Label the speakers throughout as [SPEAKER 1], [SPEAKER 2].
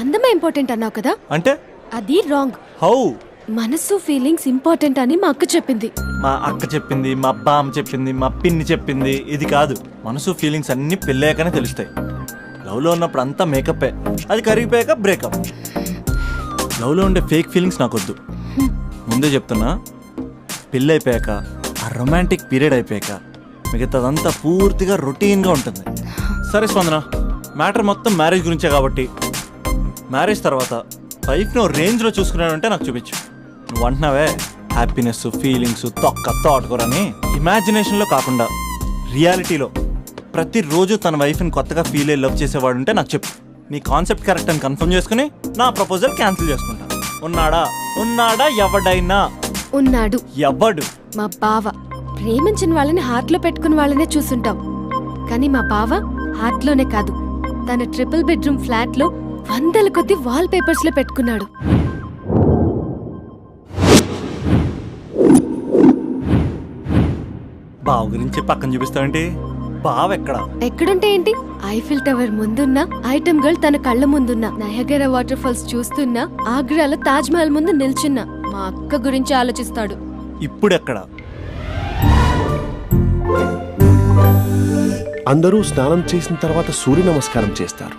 [SPEAKER 1] అందమే ఇంపార్టెంట్ అన్నావు కదా
[SPEAKER 2] అంటే
[SPEAKER 1] అది రాంగ్
[SPEAKER 2] హౌ
[SPEAKER 1] మనసు ఫీలింగ్స్ ఇంపార్టెంట్ అని మా అక్క చెప్పింది
[SPEAKER 2] మా అక్క చెప్పింది మా బామ్మ చెప్పింది మా పిన్ని చెప్పింది ఇది కాదు మనసు ఫీలింగ్స్ అన్ని పెళ్ళాకనే తెలుస్తాయి లవ్లో ఉన్నప్పుడు అంతా మేకప్ అది కరిగిపోయాక బ్రేకప్ లవ్లో ఉండే ఫేక్ ఫీలింగ్స్ నాకు వద్దు ముందే చెప్తున్నా పెళ్ళి అయిపోయాక ఆ రొమాంటిక్ పీరియడ్ అయిపోయాక మిగతాదంతా పూర్తిగా రొటీన్గా ఉంటుంది సరే స్పందన మ్యాటర్ మొత్తం మ్యారేజ్ గురించే కాబట్టి మ్యారేజ్ తర్వాత లైఫ్ నువ్వు రేంజ్లో చూసుకున్నానంటే నాకు చూపించు నువ్వు అంటున్నావే హ్యాపీనెస్ ఫీలింగ్స్ తొక్క తోటకూరని ఇమాజినేషన్లో కాకుండా రియాలిటీలో ప్రతిరోజు తన వైఫ్ని కొత్తగా ఫీల్ అయ్యి లవ్ చేసేవాడు ఉంటే నాకు చెప్పు నీ కాన్సెప్ట్ కరెక్ట్ అని కన్ఫర్మ్ చేసుకుని నా ప్రపోజల్ క్యాన్సిల్ చేసుకుంటా ఉన్నాడా ఉన్నాడా ఎవడైనా
[SPEAKER 1] ఉన్నాడు
[SPEAKER 2] ఎవడు
[SPEAKER 1] మా బావ ప్రేమించిన వాళ్ళని హార్ట్లో పెట్టుకున్న వాళ్ళనే చూసుంటాం కానీ మా బావ హార్ట్లోనే కాదు తన ట్రిపుల్ బెడ్రూమ్ ఫ్లాట్లో వందల కొద్ది వాల్ పేపర్స్ లో పెట్టుకున్నాడు
[SPEAKER 2] బావ గురించి పక్కన చూపిస్తావంటే బావ ఎక్కడ
[SPEAKER 1] ఎక్కడుంటే ఏంటి ఐఫిల్ టవర్ ముందున్న ఐటమ్ గర్ల్ తన కళ్ళ ముందున్న నయగర వాటర్ ఫాల్స్ చూస్తున్నా ఆగ్రాలో తాజ్ మహల్ ముందు నిల్చున్నా మా అక్క గురించి ఆలోచిస్తాడు
[SPEAKER 2] ఇప్పుడు ఎక్కడ
[SPEAKER 3] అందరూ స్నానం చేసిన తర్వాత సూర్య నమస్కారం చేస్తారు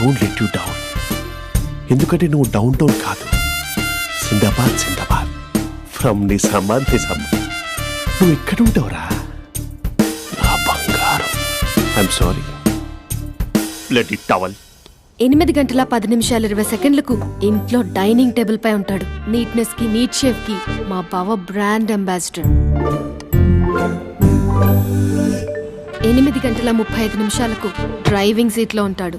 [SPEAKER 3] won't let you down ఎందుకంటే నువ్వు డౌన్ టౌన్ కాదు Sindbad Sindbad from the some నువ్వు ఎక్కడ ఉంటావురా నా బంగారం ఐఎమ్ సారీ బ్లడ్ టవల్
[SPEAKER 1] ఎనిమిది గంటల పది నిమిషాలు ఇరవై సెకండ్లకు ఇంట్లో డైనింగ్ టేబుల్ పై ఉంటాడు నీట్నెస్ కి నీట్ షేఫ్ కి మా బావ బ్రాండ్ అంబాసిడర్ ఎనిమిది గంటల ముప్పై ఐదు నిమిషాలకు డ్రైవింగ్ సీట్లో ఉంటాడు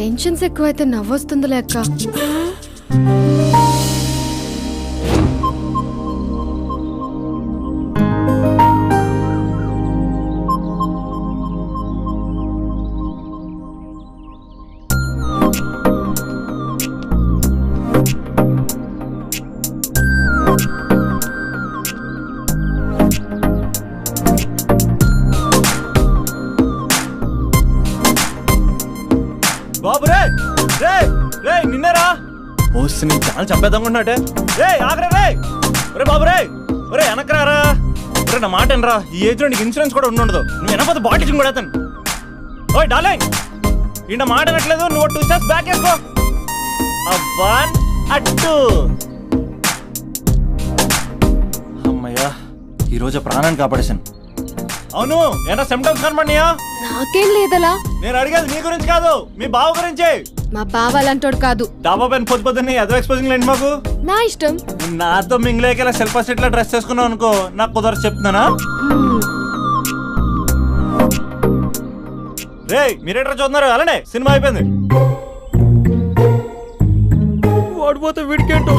[SPEAKER 1] టెన్షన్స్ ఎక్కువైతే నవ్వొస్తుంది అక్క
[SPEAKER 2] సార్ చంపేద్దామనుకుంటున్నాటే రే ఆగరే రే ఒరే బాబు రే ఒరే వెనక్రారా ఒరే నా మాట ఎనరా ఈ ఏజ్ నీకు ఇన్సూరెన్స్ కూడా ఉండదు నువ్వు వెనకపోతే బాటిల్ కూడా అతను ఓయ్ డార్లింగ్ ఈయన మాట అనట్లేదు నువ్వు టూ స్టెప్స్ బ్యాక్ వేసుకో వన్ అట్టు అమ్మయ్యా ఈరోజు ప్రాణాన్ని కాపాడేశాను అవును ఏనా సిమ్టమ్స్ కనబడినాయా
[SPEAKER 1] నాకేం లేదలా
[SPEAKER 2] నేను అడిగేది నీ గురించి కాదు మీ బావ గురించే
[SPEAKER 1] మా బావాలంటోడు కాదు
[SPEAKER 2] డాబా పైన పొద్దు పొద్దున్నే ఏదో ఎక్స్పోజింగ్ లేండి మాకు
[SPEAKER 1] నా ఇష్టం
[SPEAKER 2] నాతో మింగిలేక ఇలా సెల్ఫ్ సెట్ లా డ్రెస్ చేసుకున్నావు అనుకో నాకు కుదరదు చెప్తున్నానా రే మీరేట్రా చూస్తున్నారు అలానే సినిమా అయిపోయింది వాడిపోతే వీడికేంటో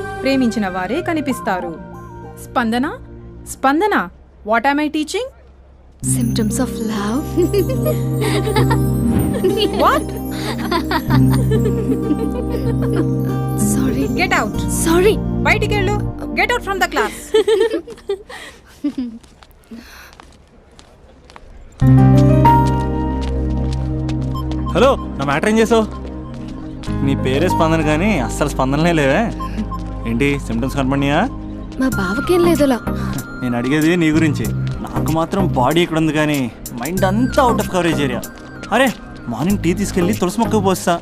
[SPEAKER 4] ప్రేమించిన వారే కనిపిస్తారు Spandana Spandana what I teaching
[SPEAKER 1] symptoms of love
[SPEAKER 4] what
[SPEAKER 1] sorry
[SPEAKER 4] get out
[SPEAKER 1] sorry
[SPEAKER 4] బయటికి వెళ్ళు get out from the class
[SPEAKER 2] hello నా మ్యాటర్ ఏం చేసావు నీ పేరే స్పందన కానీ అస్సలు స్పందనలే లేవే ఏంటి సిమ్టమ్స్ కనపడినాయా
[SPEAKER 1] మా బావకేం లేదులా
[SPEAKER 2] నేను అడిగేది నీ గురించి నాకు మాత్రం బాడీ ఇక్కడ ఉంది కానీ మైండ్ అంతా అవుట్ ఆఫ్ కవరేజ్ ఏరియా అరే మార్నింగ్ టీ తీసుకెళ్ళి తులసి మొక్క పోస్తా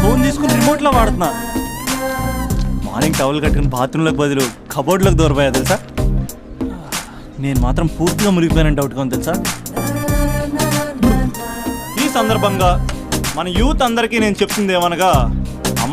[SPEAKER 2] ఫోన్ తీసుకుని రిమోట్లో వాడుతున్నా మార్నింగ్ టవల్ కట్టుకుని బాత్రూంలోకి బదులు కబోర్డ్లకు దూరపోయా తెలుసా నేను మాత్రం పూర్తిగా మునిగిపోయానని డౌట్గా ఉంది తెలుసా ఈ సందర్భంగా మన యూత్ అందరికీ నేను చెప్తుంది ఏమనగా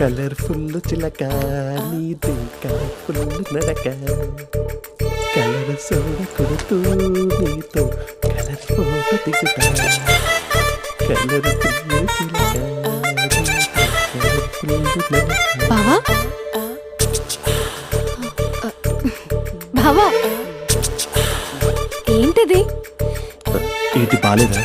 [SPEAKER 3] కలర్ఫుల్ చిలక నీదింక ఫుల్ నడక కలర్ సోడ కొడుతూ నీతో కలర్ ఫోటో దిగుతా కలర్
[SPEAKER 1] ఫుల్ చిలక ఏంటిది
[SPEAKER 3] ఏంటి బాలేదా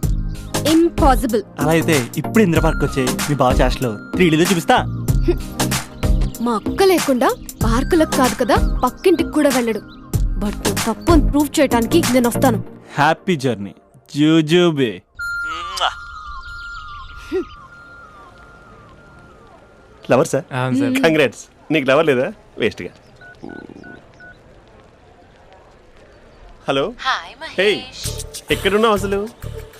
[SPEAKER 1] ఇంపాసిబుల్
[SPEAKER 2] అలా అయితే ఇప్పుడు ఇంద్ర పార్క్ వచ్చే మీ బావ చాష్లో త్రీ ఇల్లు చూపిస్తా
[SPEAKER 1] మా అక్క లేకుండా పార్కులకు కాదు కదా పక్కింటికి కూడా వెళ్ళడు బట్ తప్పని ప్రూవ్ చేయడానికి నేను వస్తాను
[SPEAKER 2] హ్యాపీ జర్నీ జూజూబే
[SPEAKER 3] లవర్ సార్
[SPEAKER 5] అవును సార్
[SPEAKER 3] కంగ్రాట్స్ నీకు లవర్ లేదా వేస్ట్గా హలో
[SPEAKER 6] హాయ్
[SPEAKER 3] హే ఎక్కడున్నావు అసలు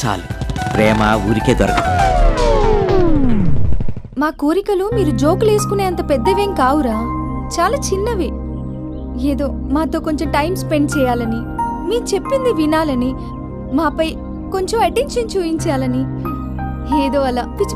[SPEAKER 7] చాలు ప్రేమ ఊరికే దొరకదు
[SPEAKER 8] మా కోరికలు మీరు జోకులు వేసుకునే అంత పెద్దవేం కావురా చాలా చిన్నవి ఏదో మాతో కొంచెం టైం స్పెండ్ చేయాలని మీరు చెప్పింది వినాలని మాపై కొంచెం అటెన్షన్ చూపించాలని ఏదో అలా పిచ్చి